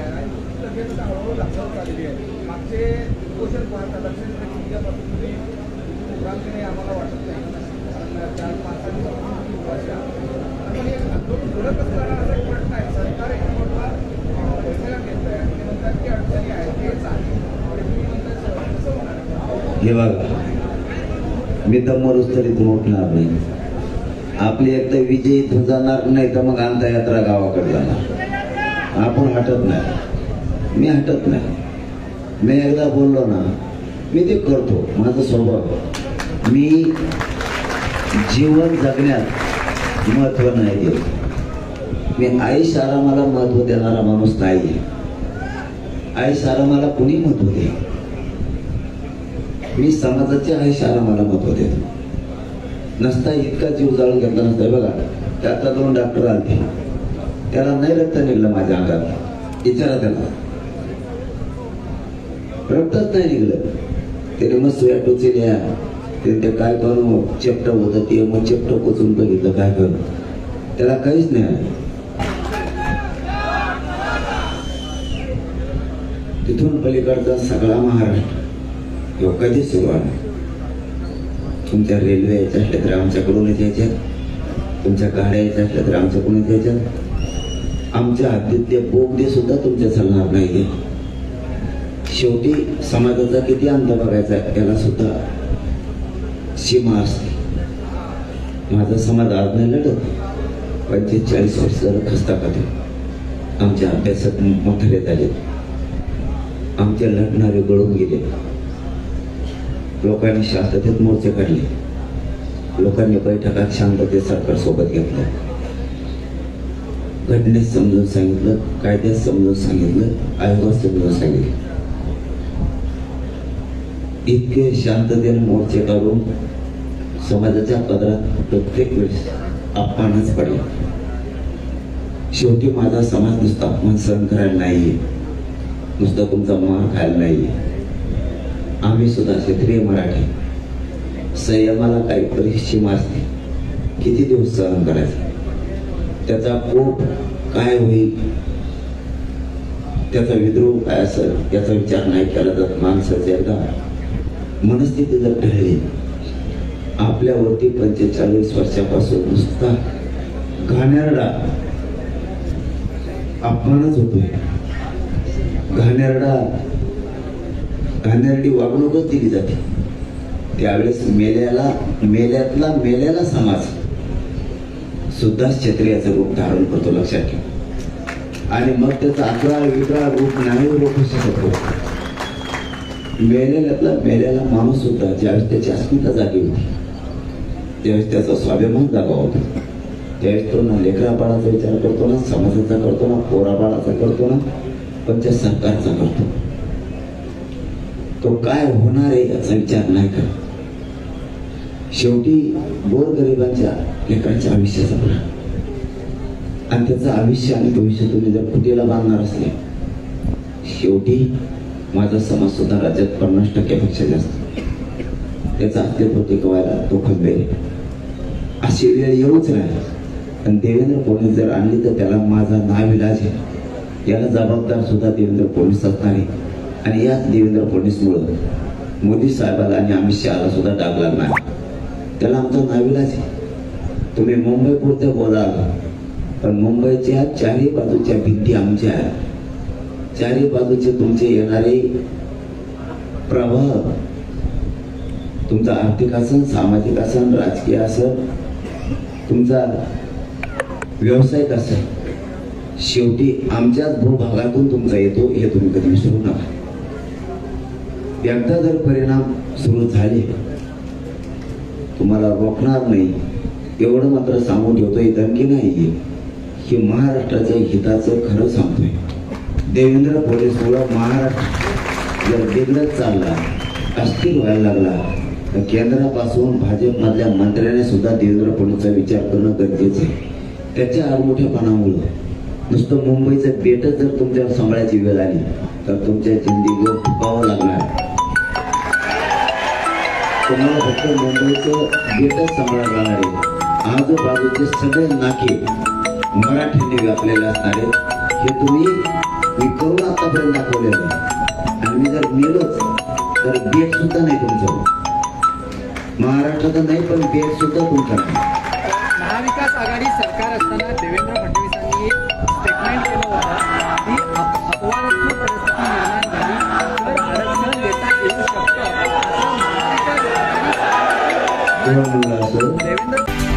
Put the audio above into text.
आहे. आणि हळूहळू लक्षात चाललेली आहे. मागचे पाहता लक्षात तुम्ही आम्हाला वाटत नाही. कारण चार पाच हे असताना आहे. सरकार घेत आहे. आणि म्हणतात की अडचणी आहेत. आहे तुम्ही कसं होणार हे बघा. मी दमरूच तरी उठणार नाही. आपली एकदा विजयी जाणार नाही तर मग अंतयात्रा गावाकडे जाणार. आपण हटत नाही. मी हटत नाही. मी एकदा बोललो ना मी ते करतो माझा स्वभाव. मी जीवन जगण्यात महत्त्व नाही देत मी आईश आरामाला महत्त्व देणारा माणूस नाही आईश आरामाला कुणी महत्त्व दे मी समाजाच्या आईश आरामाला महत्त्व देतो. नसता इतका जीव जाळून घेतला नसता. बघा त्या आता दोन डॉक्टर आले त्याला नाही रक्त निघलं माझ्या अंगात. विचारा त्याला. रक्तच नाही निघलं. त्याने मग सुया टोचल्या ते काय करू? चेपट होतं ते. मग चेपट कोचून बघितलं काय करू? त्याला काहीच नाही तिथून पलीकडचा सगळा महाराष्ट्र. किंवा कधी सुरू तुमच्या रेल्वे यायच्या असल्या तर आमच्याकडूनच यायच्या. तुमच्या गाड्या यायच्या असल्या तर आमच्याकडूनच यायच्या. आमच्या हद्दीतले बोगदे सुद्धा तुमच्या लाभ नाही शेवटी समाजाचा किती अंत बघायचा याला सुद्धा सीमा असते. माझा समाज आज नाही लढत. पंचेचाळीस वर्ष झालं खस्ता खाते आमच्या अभ्यासात मोठाले झाले. आमचे लढणारे गळून गेले. लोकांनी शांततेत मोर्चे काढले. लोकांनी बैठकात शांततेत सरकार सोबत घेतलं. घटनेत समजून सांगितलं कायद्यात समजून सांगितलं आयोगात समजून सांगितलं. इतके शांततेने मोर्चे काढून समाजाच्या पदरात प्रत्येक वेळेस अपमानच पडला. शेवटी माझा समाज नुसता अपमान सहन करायला नाहीये. नुसता तुमचा मार खायला नाहीये. आम्ही सुद्धा क्षेत्रीय मराठी. संयमाला काही परिसीमा असते. किती दिवस सहन करायचं? त्याचा कोप काय होईल? त्याचा विद्रोह काय असेल? याचा विचार नाही केला जात माणसाचे एकदा. मनस्थिती जर ठरली आपल्यावरती पंचेचाळीस वर्षापासून नुसता घाणेरडा अपमानच होतोय. घाणेरडा घाणेरडी वागणूकच दिली जाते. त्यावेळेस मेल्याला मेल्यातला मेल्याला समाज सुद्धा क्षत्रियाचं रूप धारण करतो लक्षात ठेव. आणि मग त्याचा अकरा विकरा रूप नाही रोखू शकतो. मेलेल्यातला मेल्याला माणूस सुद्धा ज्यावेळेस त्याची अस्मिता जागी होती त्यावेळेस त्याचा स्वाभिमान जागा होता. त्यावेळेस तो ना लेकराबाळाचा विचार करतो ना समाजाचा करतो ना पोराबाळाचा करतो ना पण त्या सरकारचा करतो. तो काय होणार आहे याचा विचार नाही करत. शेवटी गोरगरिबांच्या लेकरांच्या आयुष्याचा प्रश्न आणि त्याचं आयुष्य आणि भविष्य तुम्ही जर फुटीला बांधणार असले शेवटी माझा समाज सुद्धा राज्यात पन्नास टक्क्यापेक्षा जास्त. त्याचा अस्तित्व टिकवायला तो खंबे अशी वेळ येऊच नाही आणि देवेंद्र फडणवीस जर आणली तर त्याला माझा नाविलाज आहे. याला जबाबदार सुद्धा देवेंद्र फडणवीस असणार आहे. आणि याच देवेंद्र फडणवीसमुळं मोदी साहेबाला आणि अमित शहाला सुद्धा डाग लागणार त्याला आमचा नाविलाज तुम्ही मुंबई पुरते बोलाल पण मुंबईच्या चारही बाजूच्या भिंती आमच्या चारही बाजूचे तुमचे येणारे प्रभाव तुमचा आर्थिक असन सामाजिक असन राजकीय असन तुमचा व्यावसायिक आसन शेवटी आमच्याच भूभागातून तुमचा येतो हे तुम्ही कधी विसरू नका. एकदा जर परिणाम सुरू झाले तुम्हाला रोखणार नाही. एवढं मात्र सांगून ठेवतो ही धमकी नाही हे. महाराष्ट्राच्या हिताचं खरं सांगतोय. देवेंद्र फडणवीसमुळं महाराष्ट्र जर बिघडत चालला अस्थिर व्हायला लागला तर केंद्रापासून भाजपमधल्या मंत्र्याने सुद्धा देवेंद्र फडणवीसचा विचार करणं गरजेचं आहे. त्याच्या आडमोठेपणामुळं नुसतं मुंबईचं बेटच जर तुमच्यावर सांभाळायची वेळ आली तर तुमच्या जिंदगीवर फुकावं लागणार. तुम्हाला फक्त मुंबईचं गेटच सांभाळा जाणारे आजूबाजूचे सगळे नाके मराठीने व्यापलेले असणारे हे तुम्ही मी करून आतापर्यंत दाखवलेलं आणि मी जर मेलोच तर गेट सुद्धा नाही तुमचं. महाराष्ट्राचं नाही पण गेट सुद्धा तुमचं नाही. महाविकास आघाडी सरकार असताना देवेंद्र फडणवीसांनी Yeah.